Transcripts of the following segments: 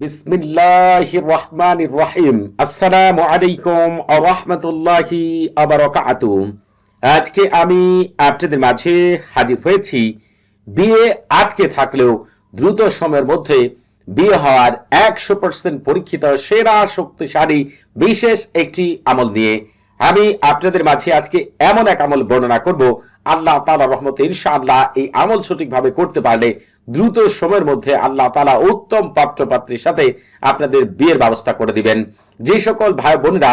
বিসমিল্লাহির রহমানির রহিম। আসসালামু আলাইকুম রাহমাতুল্লাহি আজকে আমি আপনাদের মাঝে হাজির হয়েছি। বিয়ে আটকে থাকলেও দ্রুত সময়ের মধ্যে বিয়ে হওয়ার একশো পার্সেন্ট পরীক্ষিত, সেরা, শক্তিশালী, বিশেষ একটি আমল নিয়ে আমি আপনাদের মাঝে আজকে এমন এক আমল বর্ণনা করব। আল্লাহ তালা রহমতে ইনশাআল্লাহ এই আমল সঠিকভাবে করতে পারলে দ্রুত সময়ের মধ্যে আল্লাহ তালা উত্তম পাত্রপাত্রীর সাথে আপনাদের বিয়ের ব্যবস্থা করে দিবেন। যে সকল ভাই বোনেরা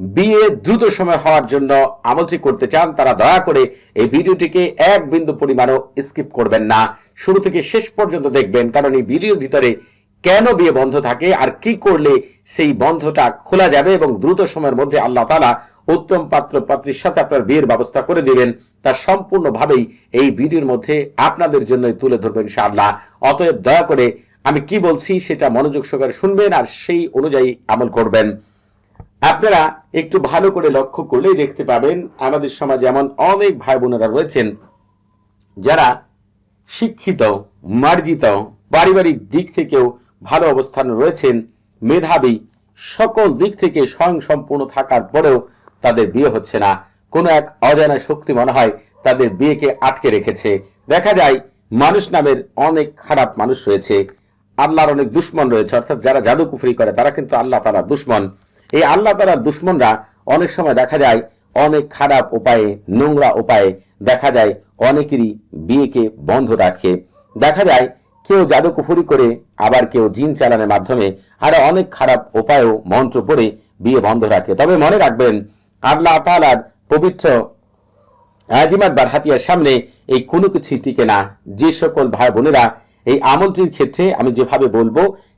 বিয়ে দ্রুত সময় হওয়ার জন্য আমলটি করতে চান, তারা দয়া করে এই ভিডিওটিকে এক বিন্দু পরিমাণও স্কিপ করবেন না। শুরু থেকে শেষ পর্যন্ত দেখবেন, কারণ এই ভিডিওর ভিতরে কেন বিয়ে বন্ধ থাকে আর কি করলে সেই বন্ধটা খোলা যাবে এবং দ্রুত সময়ের মধ্যে আল্লাহ তালা উত্তম পাত্র পাত্রীর সাথে আপনার বিয়ের ব্যবস্থা করে দিবেন। তা সম্পূর্ণভাবেই এই ভিডিওর মধ্যে আপনাদের জন্যই তুলে ধরবেন ইনশাআল্লাহ। অতএব দয়া করে আমি কি বলছি সেটা মনোযোগ সহকারে শুনবেন আর সেই অনুযায়ী আমল করবেন। আপনারা একটু ভালো করে লক্ষ্য করলেই দেখতে পাবেন, আমাদের সমাজে এমন অনেক ভাই বোনেরা রয়েছেন যারা শিক্ষিত, মার্জিত, পারিবারিক দিক থেকেও ভালো অবস্থানে রয়েছেন, মেধাবী, সকল দিক থেকে স্বয়ং সম্পূর্ণ থাকার পরেও তাদের বিয়ে হচ্ছে না। কোনো এক অজানা শক্তি মনে হয় তাদের বিয়েকে আটকে রেখেছে। দেখা যায়, মানুষ নামের অনেক খারাপ মানুষ রয়েছে। আল্লাহর অনেক দুশ্মন রয়েছে। অর্থাৎ যারা জাদু কুফরি করে, তারা কিন্তু আল্লাহ তারা দুশ্মন। এই আল্লাহ তালার দুশ্মনরা অনেক সময় দেখা যায়, অনেক খারাপ উপায়ে, নোংরা উপায়ে দেখা যায়, অনেকেরই বিয়েকে বন্ধ রাখে। দেখা যায়, কেউ জাদু কুফুরি করে, আবার কেউ জিন চালানোর মাধ্যমে, আরও অনেক খারাপ উপায়েও মন্ত্র পড়ে বিয়ে বন্ধ রাখে। তবে মনে রাখবেন আল্লাহ তালার পবিত্র আজিমাত বারহাতিয়ার সামনে এই কোনো কিছুই টিকে না। যে সকল ভাই বোনেরা এই আমলটির ক্ষেত্রে আমি যেভাবে বলব,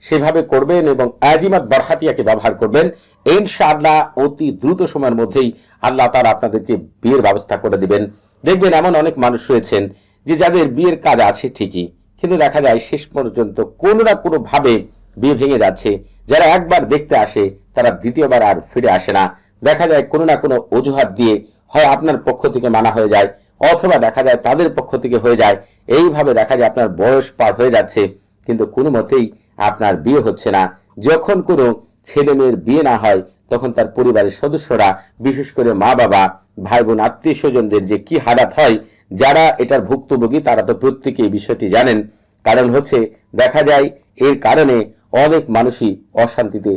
সেভাবে করবেন এবং আজিমাত বরহাতিয়াকে ব্যবহার করবেন। ইনশাআল্লাহ অতি দ্রুত সময়ের মধ্যেই আল্লাহ তারা আপনাদেরকে বিয়ের ব্যবস্থা করে দিবেন। দেখবেন এমন অনেক মানুষ রয়েছেন যে যাদের বিয়ের কাজ আছে ঠিকই, কিন্তু দেখা যায় শেষ পর্যন্ত কোনো না কোনোভাবে বিয়ে ভেঙে যাচ্ছে। যারা একবার দেখতে আসে, তারা দ্বিতীয়বার আর ফিরে আসে না। দেখা যায় কোনো না কোনো অজুহাত দিয়ে হয় আপনার পক্ষ থেকে মানা হয়ে যায়, অথবা দেখা যায় তাদের পক্ষ থেকে হয়ে যায়। এইভাবে দেখা যায় আপনার বয়স পার হয়ে যাচ্ছে, কিন্তু কোনো মতেই আপনার বিয়ে হচ্ছে না। যখন কোনো ছেলে মেয়ের বিয়ে না হয়, তখন তার পরিবারের সদস্যরা, বিশেষ করে মা বাবা ভাই বোন আত্মীয় স্বজনদের যে কি হারাত হয়, যারা এটার ভুক্তভোগী, তারা তো প্রত্যেকে এই বিষয়টি জানেন। কারণ হচ্ছে, দেখা যায় এর কারণে অনেক মানুষই অশান্তিতে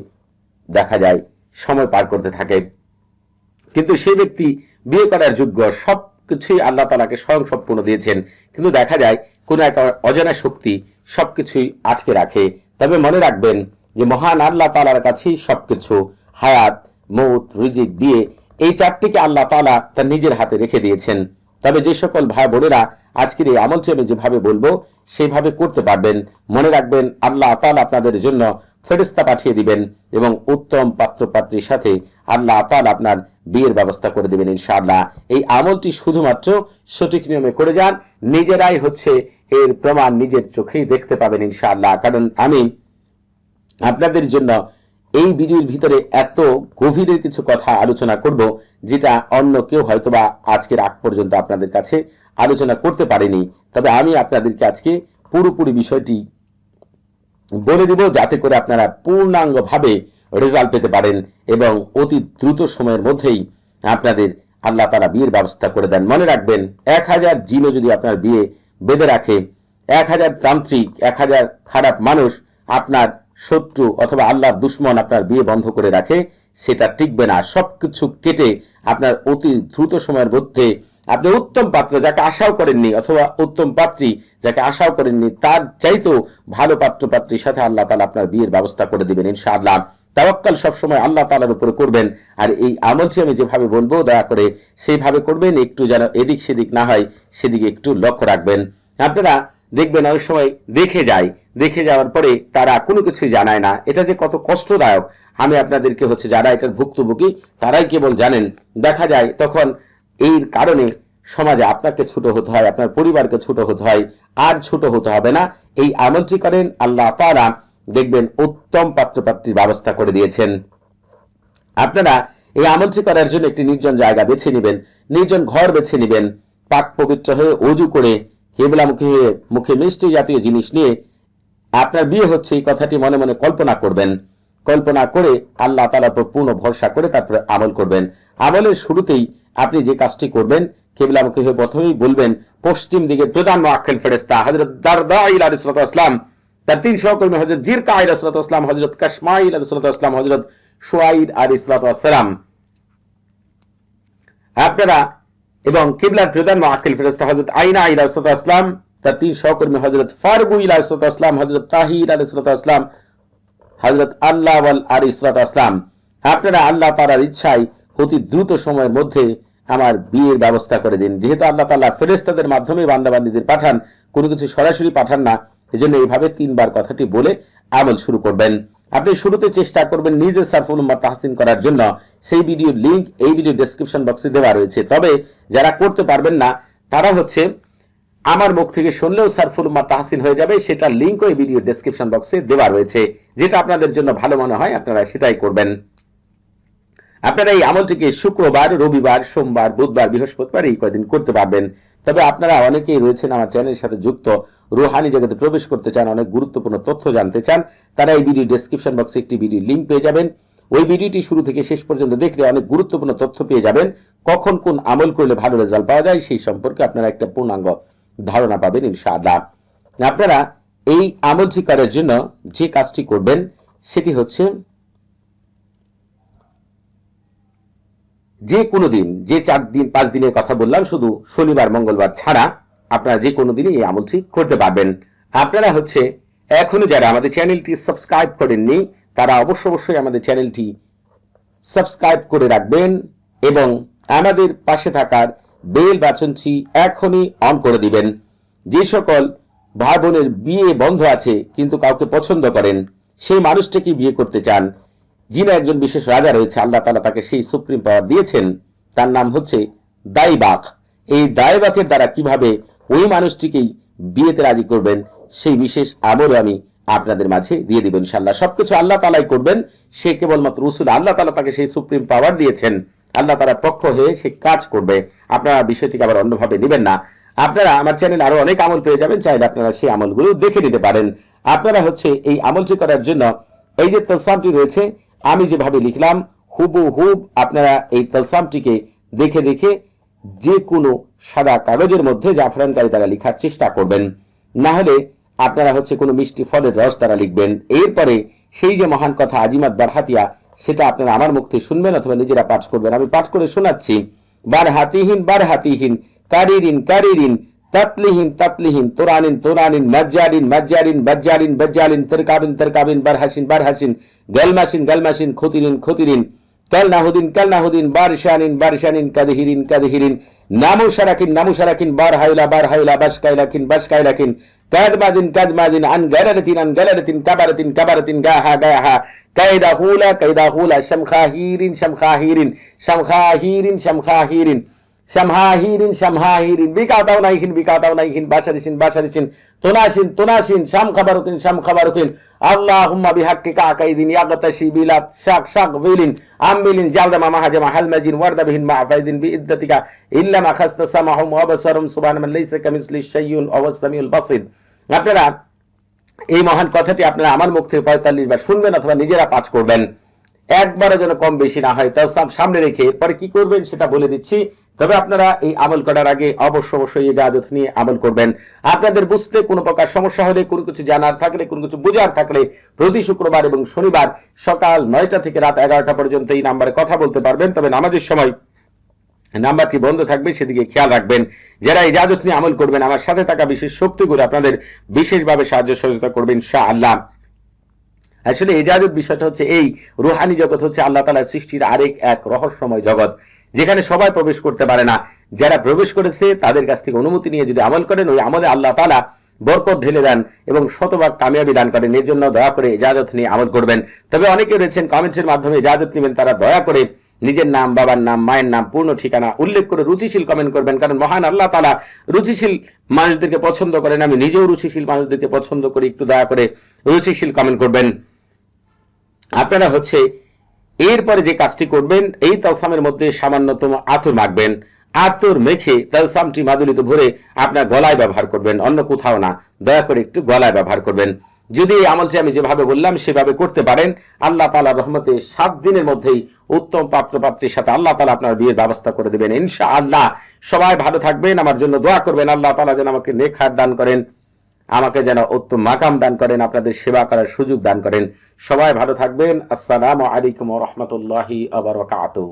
দেখা যায়। সময় পার করতে থাকে। কিন্তু সেই ব্যক্তি বিয়ে করার যোগ্য সব কিছুই আল্লাহ তালাকে স্বয়ং সম্পূর্ণ দিয়েছেন। কিন্তু দেখা যায়, কোনো এক অজানা শক্তি সব কিছুই আটকে রাখে। তবে মনে রাখবেন যে মহান আল্লাহ তালার কাছেই সব কিছু হায়াত, মৌত, রিজিক, বিয়ে, এই চারটিকে আল্লাহ তালা তার নিজের হাতে রেখে দিয়েছেন। তবে যে সকল ভাই বোনেরা আজকের এই আমল আমি যেভাবে বলব সেইভাবে করতে পারবেন। মনে রাখবেন, আল্লাহ তালা আপনাদের জন্য ফেরিস্তা পাঠিয়ে দিবেন এবং উত্তম পাত্রপাত্রীর সাথে আল্লাহ তাল আপনার বিয়ের ব্যবস্থা করে দেবেন ইনশাআল্লাহ। এই আমলটি শুধুমাত্র সঠিক নিয়মে করে যান, নিজেরাই হচ্ছে এর প্রমাণ নিজের চোখেই দেখতে পাবেন ইনশাআল্লাহ। কারণ আমি আপনাদের জন্য এই ভিডিওর ভিতরে এত গভীরের কিছু কথা আলোচনা করব, যেটা অন্য কেউ হয়তোবা আজকের আগ পর্যন্ত আপনাদের কাছে আলোচনা করতে পারেনি। তবে আমি আপনাদেরকে আজকে পুরোপুরি বিষয়টি বলে দিব, যাতে করে আপনারা পূর্ণাঙ্গভাবে রেজাল্ট পেতে পারেন এবং অতি দ্রুত সময়ের মধ্যেই আপনাদের আল্লাহ তারা বিয়ের ব্যবস্থা করে দেন। মনে রাখবেন, এক হাজার জিনও যদি আপনার বিয়ে বেঁধে রাখে, এক হাজার তান্ত্রিক, এক হাজার খারাপ মানুষ আপনার শত্রু অথবা আল্লাহর দুশ্মন আপনার বিয়ে বন্ধ করে রাখে, সেটা টিকবে না। সবকিছু কেটে আপনার অতি দ্রুত সময়ের মধ্যে আপনি উত্তম পাত্র যাকে আশাও করেননি অথবা উত্তম পাত্রী যাকে আশাও করেননি, তার চাইতেও ভালো পাত্র পাত্রীর সাথে আল্লাহ তালা আপনার বিয়ের ব্যবস্থা করে দিবেন ইনশাআল্লাহ। তাওয়াক্কাল সবসময় আল্লাহ তালার উপরে করবেন। আর এই আমলটি আমি যেভাবে বলব, দয়া করে সেইভাবে করবেন, একটু যেন এদিক সেদিক না হয়, সেদিকে একটু লক্ষ্য রাখবেন। আপনারা দেখবেন অনেক সময় দেখে যায় দেখে যাওয়ার পরে তারা কোনো কিছুই জানায় না। এটা যে কত কষ্টদায়ক। আমি আপনাদেরকে হচ্ছে যারা এটার ভুক্তভোগী, তারাই কেবল জানেন। দেখা যায় তখন এর কারণে সমাজে আপনাকে ছোট হতে হয়, আপনার পরিবারকে ছোট হতে হয়, আর ছোট হতে হবে না। এই আমলটি করেন আল্লাহ তারা দেখবেন উত্তম পাত্রপাত্রীর ব্যবস্থা করে দিয়েছেন। আপনারা এই আমলটি করার জন্য একটি নির্জন জায়গা বেছে নেবেন, নির্জন ঘর বেছে নেবেন, পাক পবিত্র হয়ে অজু করে কেবলা হয়ে মুখে মিষ্টি জাতীয় জিনিস নিয়ে আপনার বিয়ে হচ্ছে, এই কথাটি মনে মনে কল্পনা করবেন। কল্পনা করে আল্লাহ তালার উপর পূর্ণ ভরসা করে তারপরে আমল করবেন। আমলের শুরুতেই আপনি যে কাজটি করবেন, কেবলামুখী হয়ে প্রথমেই বলবেন, পশ্চিম দিকে প্রধান মোয়াক্কেল ফেরেস্তা হজরত দারদা ইসলাম তার তিন সহকর্মী হজরত জিরকা ইসলাম হজরত কাশমাইল ইসলাম হজরত সোয়াইদ আর ইসলাতাম আপনারা এবং কিবলার প্রধান মোয়াক্কেল ফেরেস্তা হজরত আইনা ইসলাম তার তিন সহকর্মী হজরত ফারুকু ইসলাম হজরত তাহির ইসলাম হজরত আল্লাহ আর ইসরাত আসলাম আপনারা আল্লাহ তালার ইচ্ছায় অতি দ্রুত সময়ের মধ্যে আমার বিয়ের ব্যবস্থা করে দিন। যেহেতু আল্লাহ তাল্লাহ ফেরেস্তাদের মাধ্যমে বান্দাবান্দিদের পাঠান, কোনো কিছু সরাসরি পাঠান না, এজন্য এইভাবে তিনবার কথাটি বলে আমল শুরু করবেন। আপনি শুরুতে চেষ্টা করবেন নিজে সারফুল উম্মার তাহসিন করার জন্য। সেই ভিডিওর লিঙ্ক এই ভিডিও ডেসক্রিপশন বক্সে দেওয়া রয়েছে। তবে যারা করতে পারবেন না, তারা হচ্ছে আমার মুখ থেকে শুনলেও সারফুল উম্মার তাহসিন হয়ে যাবে, সেটা লিঙ্কও এই ভিডিও ডেসক্রিপশন বক্সে দেওয়া রয়েছে। যেটা আপনাদের জন্য ভালো মনে হয়, আপনারা সেটাই করবেন। আপনারা এই আমলটিকে শুক্রবার, রবিবার, সোমবার, বুধবার, বৃহস্পতিবার এই কয়দিন করতে পারবেন। তবে আপনারা অনেকেই রয়েছেন আমার চ্যানেলের সাথে যুক্ত, রুহানি জগতে প্রবেশ করতে চান, অনেক গুরুত্বপূর্ণ তথ্য জানতে চান, তারা এই ভিডিও ডেসক্রিপশন বক্সে একটি ভিডিও লিঙ্ক পেয়ে যাবেন। ওই ভিডিওটি শুরু থেকে শেষ পর্যন্ত দেখলে অনেক গুরুত্বপূর্ণ তথ্য পেয়ে যাবেন। কখন কোন আমল করলে ভালো রেজাল্ট পাওয়া যায়, সেই সম্পর্কে আপনারা একটা পূর্ণাঙ্গ ধারণা পাবেন, ইনশাআল্লাহ। আপনারা এই আমলটি করার জন্য যে কাজটি করবেন, সেটি হচ্ছে যে কোনো দিন, যে চার দিন, পাঁচ দিনের কথা বললাম, শুধু শনিবার, মঙ্গলবার ছাড়া আপনারা যে কোনো দিনই এই আমলটি করতে পারবেন। আপনারা হচ্ছে এখনও যারা আমাদের চ্যানেলটি সাবস্ক্রাইব করেননি, তারা অবশ্য অবশ্যই আমাদের চ্যানেলটি সাবস্ক্রাইব করে রাখবেন এবং আমাদের পাশে থাকার বেল বাচনটি এখনই অন করে দিবেন। যে সকল ভাই বোনের বিয়ে বন্ধ আছে, কিন্তু কাউকে পছন্দ করেন, সেই মানুষটাকে বিয়ে করতে চান। যিনি একজন বিশেষ রাজা রয়েছে, আল্লাহ তালা তাকে সেই সুপ্রিম পাওয়ার দিয়েছেন। তার নাম হচ্ছে দাইবাক। এই দাইবাকের দ্বারা কীভাবে ওই মানুষটিকেই বিয়েতে রাজি করবেন, সেই বিশেষ আমল আমি আপনাদের মাঝে দিয়ে দিবেন ইনশাল্লাহ সবকিছু আল্লাহ তালাই করবেন। সে কেবলমাত্র রসুল আল্লাহ তালা তাকে সেই সুপ্রিম পাওয়ার দিয়েছেন। আল্লাহ তালার পক্ষ হয়ে সে কাজ করবে। আপনারা বিষয়টিকে আবার অন্যভাবে নেবেন না। আপনারা আমার চ্যানেল আরও অনেক আমল পেয়ে যাবেন, চাইলে আপনারা সেই আমলগুলো দেখে নিতে পারেন। আপনারা হচ্ছে এই আমলটি করার জন্য এই যে তসামটি রয়েছে, আমি যেভাবে লিখলাম হুবু হুব আপনারা এই তসামটিকে দেখে দেখে যে কোনো সাদা কাগজের মধ্যে জাফরানকারী দ্বারা লেখার চেষ্টা করবেন। না হলে আপনারা হচ্ছে কোনো মিষ্টি ফলের রস দ্বারা লিখবেন। এরপরে সেই যে মহান কথা আজিমাত বারহাতিয়া সেটা আপনারা আমার মুখ থেকে শুনবেন অথবা নিজেরা পাঠ করবেন। আমি পাঠ করে শোনাচ্ছি, বার হাতিহীন বার হাতিহীন, কারিরিন কারিরিন, তাতলিহীন তাতলিহীন, তোরানিন তোরানিন মজ্জারিন মজ্জারিন বজ্জারিন বজ্জালিন, তরকাবিন তরকাবিন, বারহাসিন বারহাসিন, গলমাসিন গলমাসিন খতিরিন খতিরিন কালনাহুদিন কালনাহুদিন বারশানিন বারশানিন কাদহিরিন কাদহিরিন নামু সারাকিন নামু সারাকিন বার হাইলা বার হাইলা বাস কাইলাকিন বাস কাইলাকিন কাদমাদিন কাদমাদিন আন গালারাতিন আন গালারাতিন কাবারাতিন কাবারাতিন গাহা গাহা কায়দা হুলা কায়দা হুলা শামখাহিরিন শামখাহিরিন শামখাহিরিন শামখাহিরিন শামহাহিরিন শামহাহিরিন বিকাতাও নাইহিন বিকাতাও নাইহিন বাসারিসিন বাসারিসিন তোনাসিন তোনাসিন শাম খাবারুকিন শাম খাবারুকিন আল্লাহুম্মা বিহাক্কি কাকাইদিন ইয়াগতাশি বিলাত শাক শাক বিলিন আমবিলিন জালদামা মাহাজামা হালমাজিন ওয়ারদাবিহিন মাআফাইদিন বিইদ্দাতিকা ইল্লা মা খাসতা সামাহুম ওয়া বাসারুম সুবহানামান লাইসা কামিসলি শাইউন ওয়া সামিউল বাসির আপনারা এই মহান কথাটি আপনারা আমার মুখ থেকে পঁয়তাল্লিশ বার শুনবেন অথবা নিজেরা পাঠ করবেন। একবারে যেন কম বেশি না হয়। তার সামনে রেখে এরপরে কি করবেন সেটা বলে দিচ্ছি। তবে আপনারা এই আমল করার আগে অবশ্য অবশ্যই এই জাহাজত নিয়ে আমল করবেন। আপনাদের বুঝতে কোনো প্রকার সমস্যা হলে, কোনো কিছু জানার থাকলে, কোনো কিছু বোঝার থাকলে প্রতি শুক্রবার এবং শনিবার সকাল নয়টা থেকে রাত এগারোটা পর্যন্ত এই নাম্বারে কথা বলতে পারবেন। তবে নামাজের সময় নাম্বারটি বন্ধ থাকবে, সেদিকে খেয়াল রাখবেন। যারা ইজাজত নিয়ে আমল করবেন, আমার সাথে থাকা বিশেষ শক্তিগুলো আপনাদের বিশেষভাবে সাহায্য সহযোগিতা করবেন শাহ আল্লাহ আসলে ইজাজত বিষয়টা হচ্ছে এই, রুহানি জগৎ হচ্ছে আল্লাহ তালার সৃষ্টির আরেক এক রহস্যময় জগৎ। যেখানে সবাই প্রবেশ করতে পারে না। যারা প্রবেশ করেছে, তাদের কাছ থেকে অনুমতি নিয়ে যদি আমল করেন, ওই আমলে আল্লাহ তালা বরকত ঢেলে দেন এবং শতভাগ কামিয়াবি দান করেন। এর জন্য দয়া করে ইজাজত নিয়ে আমল করবেন। তবে অনেকে রয়েছেন কমেন্টের মাধ্যমে ইজাজত নেবেন, তারা দয়া করে নিজের নাম, বাবার নাম, মায়ের নাম, পূর্ণ ঠিকানা উল্লেখ করে রুচিশীল কমেন্ট করবেন। কারণ মহান আল্লাহ তালা রুচিশীল মানুষদেরকে পছন্দ করেন। আমি নিজেও রুচিশীল মানুষদেরকে পছন্দ করি। একটু দয়া করে রুচিশীল কমেন্ট করবেন। আপনারা হচ্ছে এরপরে যে কাজটি করবেন, এই তালসামের মধ্যে সামান্যতম আতর মাখবেন। আতর মেখে তালসামটি মাদুলিতে ভরে আপনার গলায় ব্যবহার করবেন, অন্য কোথাও না। দয়া করে একটু গলায় ব্যবহার করবেন। যদি এই আমলটি আমি যেভাবে বললাম, সেভাবে করতে পারেন। আল্লাহ তালা রহমতে সাত দিনের মধ্যেই উত্তম পাত্র পাত্রীর সাথে আল্লাহ তালা আপনার বিয়ের ব্যবস্থা করে দেবেন ইনশা আল্লাহ সবাই ভালো থাকবেন, আমার জন্য দোয়া করবেন। আল্লাহ তালা যেন আমাকে নেখার দান করেন। আমাকে যেন উত্তম মাকাম দান করেন, আপনাদের সেবা করার সুযোগ দান করেন। সবাই ভালো থাকবেন। আসসালামু আলাইকুম রহমতুল্লাহি আবার